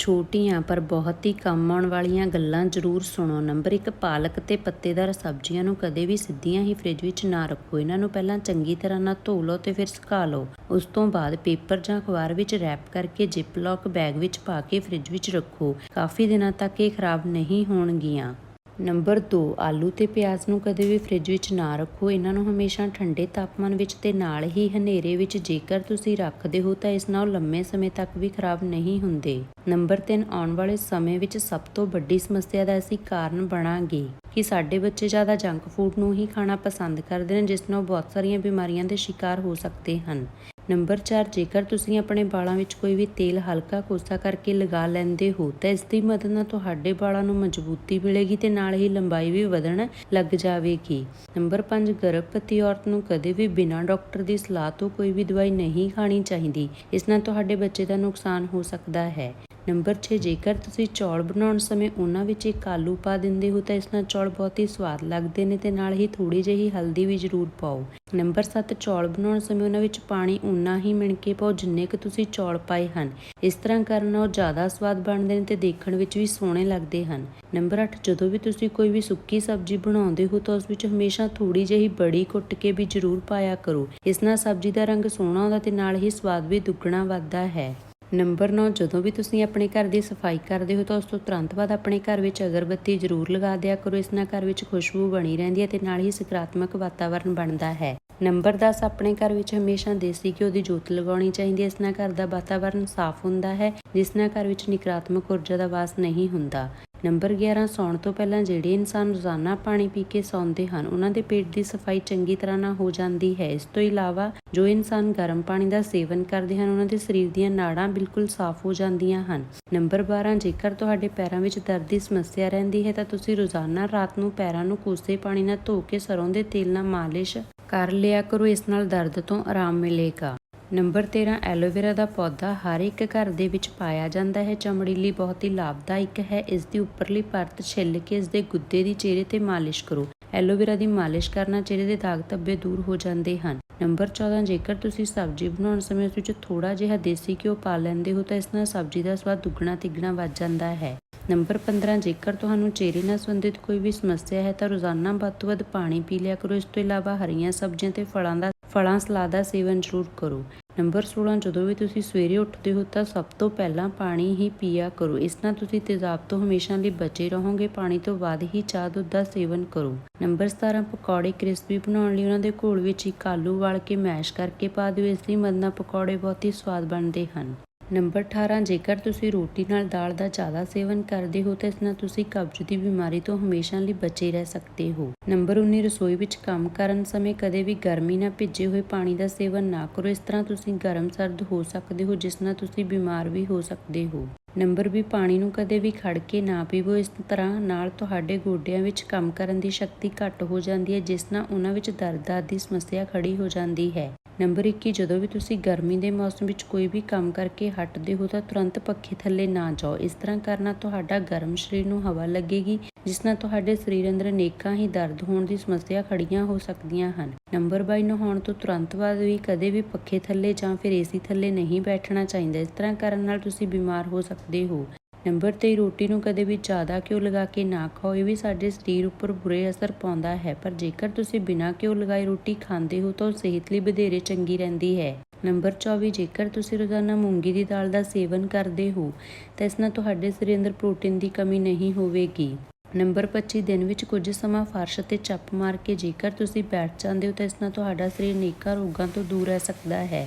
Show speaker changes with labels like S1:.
S1: ਛੋਟੀਆਂ ਪਰ ਬਹੁਤ ਹੀ ਕੰਮ ਆਉਣ ਵਾਲੀਆਂ ਗੱਲਾਂ ਜ਼ਰੂਰ ਸੁਣੋ। ਨੰਬਰ 1 ਪਾਲਕ ਤੇ ਪੱਤੇਦਾਰ ਸਬਜ਼ੀਆਂ ਨੂੰ ਕਦੇ ਵੀ ਸਿੱਧੀਆਂ ਹੀ ਫ੍ਰਿਜ ਵਿੱਚ ਨਾ ਰੱਖੋ। ਇਹਨਾਂ ਨੂੰ ਪਹਿਲਾਂ ਚੰਗੀ ਤਰ੍ਹਾਂ ਨਾਲ ਧੋ ਲਓ ਤੇ ਫਿਰ ਸੁਕਾ ਲਓ। ਉਸ ਤੋਂ ਬਾਅਦ ਪੇਪਰ ਜਾਂ ਅਖਬਾਰ ਵਿੱਚ ਰੈਪ ਕਰਕੇ ਜਿਪ ਲੌਕ ਬੈਗ ਵਿੱਚ ਪਾ ਕੇ ਫ੍ਰਿਜ ਵਿੱਚ ਰੱਖੋ। ਕਾਫੀ ਦਿਨਾਂ ਤੱਕ ਇਹ ਖਰਾਬ ਨਹੀਂ ਹੋਣਗੀਆਂ। ਨੰਬਰ 2 ਆਲੂ ਤੇ ਪਿਆਜ਼ ਨੂੰ ਕਦੇ ਵੀ ਫ੍ਰਿਜ ਵਿੱਚ ਨਾ ਰੱਖੋ। ਇਹਨਾਂ ਨੂੰ ਹਮੇਸ਼ਾ ਠੰਡੇ ਤਾਪਮਾਨ ਵਿੱਚ ਤੇ ਨਾਲ ਹੀ ਹਨੇਰੇ ਵਿੱਚ ਜੇਕਰ ਤੁਸੀਂ ਰੱਖਦੇ ਹੋ ਤਾਂ ਇਸ ਨਾਲ ਲੰਮੇ ਸਮੇਂ ਤੱਕ ਵੀ ਖਰਾਬ ਨਹੀਂ ਹੁੰਦੇ। ਨੰਬਰ 3 ਆਉਣ ਵਾਲੇ ਸਮੇਂ ਵਿੱਚ ਸਭ ਤੋਂ ਵੱਡੀ ਸਮੱਸਿਆ ਦਾ ਅਸੀਂ ਕਾਰਨ ਬਣਾਂਗੇ ਕਿ ਸਾਡੇ ਬੱਚੇ ਜ਼ਿਆਦਾ ਜੰਕ ਫੂਡ ਨੂੰ ਹੀ ਖਾਣਾ ਪਸੰਦ ਕਰਦੇ ਨੇ ਜਿਸ ਨਾਲ ਬਹੁਤ ਸਾਰੀਆਂ ਬਿਮਾਰੀਆਂ ਦੇ ਸ਼ਿਕਾਰ ਹੋ ਸਕਦੇ ਹਨ। ਨੰਬਰ 4 ਜੇਕਰ ਤੁਸੀਂ ਆਪਣੇ ਵਾਲਾਂ ਵਿੱਚ ਕੋਈ ਵੀ ਤੇਲ ਹਲਕਾ ਕੋਸਾ ਕਰਕੇ ਲਗਾ ਲੈਂਦੇ ਹੋ, ਤਾਂ ਇਸ ਦੀ ਮਦਦ ਨਾਲ ਤੁਹਾਡੇ ਵਾਲਾਂ ਨੂੰ ਮਜ਼ਬੂਤੀ ਮਿਲੇਗੀ ਤੇ ਨਾਲ ਹੀ ਲੰਬਾਈ ਵੀ ਵਧਣ ਲੱਗ ਜਾਵੇਗੀ। ਨੰਬਰ 5 ਗਰਭਵਤੀ ਔਰਤ ਨੂੰ ਕਦੇ ਵੀ ਬਿਨਾਂ ਡਾਕਟਰ ਦੀ ਸਲਾਹ ਤੋਂ ਕੋਈ ਵੀ ਦਵਾਈ ਨਹੀਂ ਖਾਣੀ ਚਾਹੀਦੀ। ਇਸ ਨਾਲ ਤੁਹਾਡੇ ਬੱਚੇ ਦਾ ਨੁਕਸਾਨ ਹੋ ਸਕਦਾ ਹੈ। ਨੰਬਰ 6 ਜੇਕਰ ਤੁਸੀਂ ਚੌਲ ਬਣਾਉਣ ਸਮੇਂ ਉਹਨਾਂ ਵਿੱਚ ਇੱਕ ਆਲੂ ਪਾ ਦਿੰਦੇ ਹੋ ਤਾਂ ਇਸ ਨਾਲ ਚੌਲ ਬਹੁਤ ਹੀ ਸਵਾਦ ਲੱਗਦੇ ਨੇ ਤੇ ਨਾਲ ਹੀ ਥੋੜੀ ਜਿਹੀ ਹਲਦੀ ਵੀ ਜ਼ਰੂਰ ਪਾਓ। ਨੰਬਰ 7 ਚੌਲ ਬਣਾਉਣ ਸਮੇਂ ਉਹਨਾਂ ਵਿੱਚ ਪਾਣੀ ਉਨਾ ਹੀ ਮਿਣ ਕੇ ਪਾਓ ਜਿੰਨੇ ਕੁ ਤੁਸੀਂ ਚੌਲ ਪਾਏ ਹਨ। ਇਸ ਤਰ੍ਹਾਂ ਕਰਨ ਨਾਲ ਉਹ ਜ਼ਿਆਦਾ ਸਵਾਦ ਬਣਦੇ ਨੇ ਤੇ ਦੇਖਣ ਵਿੱਚ ਵੀ ਸੋਹਣੇ ਲੱਗਦੇ ਹਨ। ਨੰਬਰ 8 ਜਦੋਂ ਵੀ ਤੁਸੀਂ ਕੋਈ ਵੀ ਸੁੱਕੀ ਸਬਜ਼ੀ ਬਣਾਉਂਦੇ ਹੋ ਤਾਂ ਉਸ ਵਿੱਚ ਹਮੇਸ਼ਾ ਥੋੜੀ ਜਿਹੀ ਬੜੀ ਕੁੱਟ ਕੇ ਵੀ ਜ਼ਰੂਰ ਪਾਇਆ ਕਰੋ। ਇਸ ਨਾਲ ਸਬਜ਼ੀ ਦਾ ਰੰਗ ਸੋਹਣਾ ਆਉਂਦਾ ਤੇ ਨਾਲ ਹੀ ਸਵਾਦ ਵੀ ਦੁੱਗਣਾ ਵੱਧਦਾ ਹੈ। ਨੰਬਰ 9 ਜਦੋਂ ਵੀ ਤੁਸੀਂ ਆਪਣੇ ਘਰ ਦੀ ਸਫ਼ਾਈ ਕਰਦੇ ਹੋ ਤਾਂ ਉਸ ਤੋਂ ਤੁਰੰਤ ਬਾਅਦ ਆਪਣੇ ਘਰ ਵਿੱਚ ਅਗਰਬੱਤੀ ਜ਼ਰੂਰ ਲਗਾ ਦਿਆ ਕਰੋ। ਇਸ ਨਾਲ ਘਰ ਵਿੱਚ ਖੁਸ਼ਬੂ ਬਣੀ ਰਹਿੰਦੀ ਹੈ ਤੇ ਨਾਲ ਹੀ ਸਕਾਰਾਤਮਕ ਵਾਤਾਵਰਣ ਬਣਦਾ ਹੈ। ਨੰਬਰ 10 ਆਪਣੇ ਘਰ ਵਿੱਚ ਹਮੇਸ਼ਾ ਦੇਸੀ ਘਿਓ ਦੀ ਜੋਤ ਲਗਾਉਣੀ ਚਾਹੀਦੀ ਹੈ। ਇਸ ਨਾਲ ਘਰ ਦਾ ਵਾਤਾਵਰਣ ਸਾਫ਼ ਹੁੰਦਾ ਹੈ, ਜਿਸ ਨਾਲ ਘਰ ਵਿੱਚ ਨਕਾਰਾਤਮਕ ਊਰਜਾ ਦਾ ਵਾਸ ਨਹੀਂ ਹੁੰਦਾ। ਨੰਬਰ 11 ਸੌਣ ਤੋਂ ਪਹਿਲਾਂ ਜਿਹੜੇ ਇਨਸਾਨ ਰੋਜ਼ਾਨਾ ਪਾਣੀ ਪੀ ਕੇ ਸੌਂਦੇ ਹਨ, ਉਹਨਾਂ ਦੇ ਪੇਟ ਦੀ ਸਫ਼ਾਈ ਚੰਗੀ ਤਰ੍ਹਾਂ ਨਾਲ ਹੋ ਜਾਂਦੀ ਹੈ। ਇਸ ਤੋਂ ਇਲਾਵਾ ਜੋ ਇਨਸਾਨ ਗਰਮ ਪਾਣੀ ਦਾ ਸੇਵਨ ਕਰਦੇ ਹਨ, ਉਹਨਾਂ ਦੇ ਸਰੀਰ ਦੀਆਂ ਨਾੜਾਂ ਬਿਲਕੁਲ ਸਾਫ਼ ਹੋ ਜਾਂਦੀਆਂ ਹਨ। ਨੰਬਰ 12 ਜੇਕਰ ਤੁਹਾਡੇ ਪੈਰਾਂ ਵਿੱਚ ਦਰਦ ਦੀ ਸਮੱਸਿਆ ਰਹਿੰਦੀ ਹੈ, ਤਾਂ ਤੁਸੀਂ ਰੋਜ਼ਾਨਾ ਰਾਤ ਨੂੰ ਪੈਰਾਂ ਨੂੰ ਕੋਸੇ ਪਾਣੀ ਨਾਲ ਧੋ ਕੇ ਸਰੋਂ ਦੇ ਤੇਲ ਨਾਲ ਮਾਲਿਸ਼ ਕਰ ਲਿਆ ਕਰੋ, ਇਸ ਨਾਲ ਦਰਦ ਤੋਂ ਆਰਾਮ ਮਿਲੇਗਾ। ਨੰਬਰ 13 ਐਲੋਵੇਰਾ ਦਾ ਪੌਦਾ ਹਰ ਇੱਕ ਘਰ ਦੇ ਵਿੱਚ ਪਾਇਆ ਜਾਂਦਾ ਹੈ। ਚਮੜੀ ਲਈ ਬਹੁਤ ਹੀ ਲਾਭਦਾਇਕ ਹੈ। ਇਸ ਦੀ ਉੱਪਰਲੀ ਪਰਤ ਛਿੱਲ ਕੇ ਇਸ ਦੇ ਗੁੱਦੇ ਦੀ ਚਿਹਰੇ ਤੇ ਮਾਲਿਸ਼ ਕਰੋ। ਐਲੋਵੇਰਾ ਦੀ ਮਾਲਿਸ਼ ਕਰਨਾ ਚਿਹਰੇ ਦੇ ਦਾਗ ਧੱਬੇ ਦੂਰ ਹੋ ਜਾਂਦੇ ਹਨ। ਨੰਬਰ 14 ਜੇਕਰ ਤੁਸੀਂ ਸਬਜ਼ੀ ਬਣਾਉਣ ਸਮੇਂ ਉਸ ਵਿੱਚ ਥੋੜਾ ਜਿਹਾ ਦੇਸੀ ਘਿਓ ਪਾ ਲੈਂਦੇ ਹੋ ਤਾਂ ਇਸ ਨਾਲ ਸਬਜ਼ੀ ਦਾ ਸਵਾਦ ਦੁੱਗਣਾ ਤਿੱਗਣਾ ਵੱਧ ਜਾਂਦਾ ਹੈ। ਨੰਬਰ 15 ਜੇਕਰ ਤੁਹਾਨੂੰ ਚਿਹਰੇ ਨਾਲ ਸੰਬੰਧਿਤ ਕੋਈ ਵੀ ਸਮੱਸਿਆ ਹੈ ਤਾਂ ਰੋਜ਼ਾਨਾ ਵੱਧ ਤੋਂ ਵੱਧ ਪਾਣੀ ਪੀ ਲਿਆ ਕਰੋ। ਇਸ ਤੋਂ ਇਲਾਵਾ ਹਰੀਆਂ ਸਬਜ਼ੀਆਂ ਤੇ ਫਲਾਂ ਦਾ ਫਲਾਂ ਸਲਾਦ ਦਾ ਸੇਵਨ ਜ਼ਰੂਰ ਕਰੋ। ਨੰਬਰ 16 ਜਦੋਂ ਵੀ ਤੁਸੀਂ ਸਵੇਰੇ ਉੱਠਦੇ ਹੋ ਤਾਂ ਸਭ ਤੋਂ ਪਹਿਲਾਂ ਪਾਣੀ ਹੀ ਪੀਆ ਕਰੋ। ਇਸ ਨਾਲ ਤੁਸੀਂ ਤੇਜ਼ਾਬ ਤੋਂ ਹਮੇਸ਼ਾ ਲਈ ਬਚੇ ਰਹੋਗੇ। ਪਾਣੀ ਤੋਂ ਬਾਅਦ ਹੀ ਚਾਹ, ਦੁੱਧ ਦਾ ਸੇਵਨ ਕਰੋ। ਨੰਬਰ 17 ਪਕੌੜੇ ਕ੍ਰਿਸਪੀ ਬਣਾਉਣ ਲਈ ਉਹਨਾਂ ਦੇ ਘੋਲ ਵਿੱਚ ਇੱਕ ਆਲੂ ਵਾਲ ਕੇ ਮੈਸ਼ ਕਰਕੇ ਪਾ ਦਿਓ। ਇਸ ਲਈ ਮਦਨਾ ਪਕੌੜੇ ਬਹੁਤ ਹੀ ਸਵਾਦ ਬਣਦੇ ਹਨ। ਨੰਬਰ 18 ਜੇਕਰ ਤੁਸੀਂ ਰੋਟੀ ਨਾਲ ਦਾਲ ਦਾ ਜ਼ਿਆਦਾ ਸੇਵਨ ਕਰਦੇ ਹੋ, ਤਾਂ ਇਸ ਨਾਲ ਤੁਸੀਂ ਕਬਜ਼ ਦੀ ਬਿਮਾਰੀ ਤੋਂ ਹਮੇਸ਼ਾ ਲਈ ਬਚੇ ਰਹਿ ਸਕਦੇ ਹੋ। ਨੰਬਰ 19 ਰਸੋਈ ਵਿੱਚ ਕੰਮ ਕਰਨ ਸਮੇਂ ਕਦੇ ਵੀ ਗਰਮੀ ਨਾਲ ਭਿੱਜੇ ਹੋਏ ਪਾਣੀ ਦਾ ਸੇਵਨ ਨਾ ਕਰੋ। ਇਸ ਤਰ੍ਹਾਂ ਤੁਸੀਂ ਗਰਮ ਸਰਦ ਹੋ ਸਕਦੇ ਹੋ, ਜਿਸ ਨਾਲ ਤੁਸੀਂ ਬਿਮਾਰ ਵੀ ਹੋ ਸਕਦੇ ਹੋ। ਨੰਬਰ ਵੀ, ਪਾਣੀ ਨੂੰ ਕਦੇ ਵੀ ਖੜ ਕੇ ਨਾ ਪੀਵੋ। ਇਸ ਤਰ੍ਹਾਂ ਨਾਲ ਤੁਹਾਡੇ ਗੋਡਿਆਂ ਵਿੱਚ ਕੰਮ ਕਰਨ ਦੀ ਸ਼ਕਤੀ ਘੱਟ ਹੋ ਜਾਂਦੀ ਹੈ, ਜਿਸ ਨਾਲ ਉਹਨਾਂ ਵਿੱਚ ਦਰਦ ਆਦਿ ਸਮੱਸਿਆ ਖੜੀ ਹੋ ਜਾਂਦੀ ਹੈ। ਨੰਬਰ 21 ਜਦੋਂ ਵੀ ਤੁਸੀਂ ਗਰਮੀ ਦੇ ਮੌਸਮ ਵਿੱਚ ਕੋਈ ਵੀ ਕੰਮ ਕਰਕੇ ਹਟਦੇ ਹੋ ਤਾਂ ਤੁਰੰਤ ਪੱਖੇ ਥੱਲੇ ਨਾ ਜਾਓ। ਇਸ ਤਰ੍ਹਾਂ ਕਰਨਾ ਤੁਹਾਡਾ ਗਰਮ ਸਰੀਰ ਨੂੰ ਹਵਾ ਲੱਗੇਗੀ, ਜਿਸ ਨਾਲ ਤੁਹਾਡੇ ਸਰੀਰ ਅੰਦਰ ਅਨੇਕਾਂ ਹੀ ਦਰਦ ਹੋਣ ਦੀ ਸਮੱਸਿਆ ਖੜੀਆਂ ਹੋ ਸਕਦੀਆਂ ਹਨ। ਨੰਬਰ 22 ਨਹਾਉਣ ਤੋਂ ਤੁਰੰਤ ਬਾਅਦ ਵੀ ਕਦੇ ਵੀ ਪੱਖੇ ਥੱਲੇ ਜਾਂ ਫਿਰ ਏਸੀ ਥੱਲੇ ਨਹੀਂ ਬੈਠਣਾ ਚਾਹੀਦਾ। ਇਸ ਤਰ੍ਹਾਂ ਕਰਨ ਨਾਲ ਤੁਸੀਂ ਬਿਮਾਰ ਹੋ ਸਕਦੇ ਹੋ। ਨੰਬਰ 23 ਰੋਟੀ ਨੂੰ ਕਦੇ ਵੀ ਜ਼ਿਆਦਾ ਘਿਓ ਲਗਾ ਕੇ ਨਾ ਖਾਓ, ਇਹ ਵੀ ਸਾਡੇ ਸਰੀਰ ਉੱਪਰ ਬੁਰੇ ਅਸਰ ਪਾਉਂਦਾ ਹੈ। ਪਰ ਜੇਕਰ ਤੁਸੀਂ ਬਿਨਾਂ ਘਿਓ ਲਗਾਏ ਰੋਟੀ ਖਾਂਦੇ ਹੋ, ਤਾਂ ਉਹ ਸਿਹਤ ਲਈ ਵਧੇਰੇ ਚੰਗੀ ਰਹਿੰਦੀ ਹੈ। ਨੰਬਰ 24 ਜੇਕਰ ਤੁਸੀਂ ਰੋਜ਼ਾਨਾ ਮੂੰਗੀ ਦੀ ਦਾਲ ਦਾ ਸੇਵਨ ਕਰਦੇ ਹੋ, ਤਾਂ ਇਸ ਨਾਲ ਤੁਹਾਡੇ ਸਰੀਰ ਅੰਦਰ ਪ੍ਰੋਟੀਨ ਦੀ ਕਮੀ ਨਹੀਂ ਹੋਵੇਗੀ। ਨੰਬਰ 25 ਦਿਨ ਵਿੱਚ ਕੁਝ ਸਮਾਂ ਫਰਸ਼ ਤੇ ਚੱਪ ਮਾਰ ਕੇ ਜੇਕਰ ਤੁਸੀਂ ਬੈਠ ਜਾਂਦੇ ਹੋ, ਤਾਂ ਇਸ ਨਾਲ ਤੁਹਾਡਾ ਸਰੀਰ ਨੇਕਾਂ ਰੋਗਾਂ ਤੋਂ ਦੂਰ ਰਹਿ ਸਕਦਾ ਹੈ।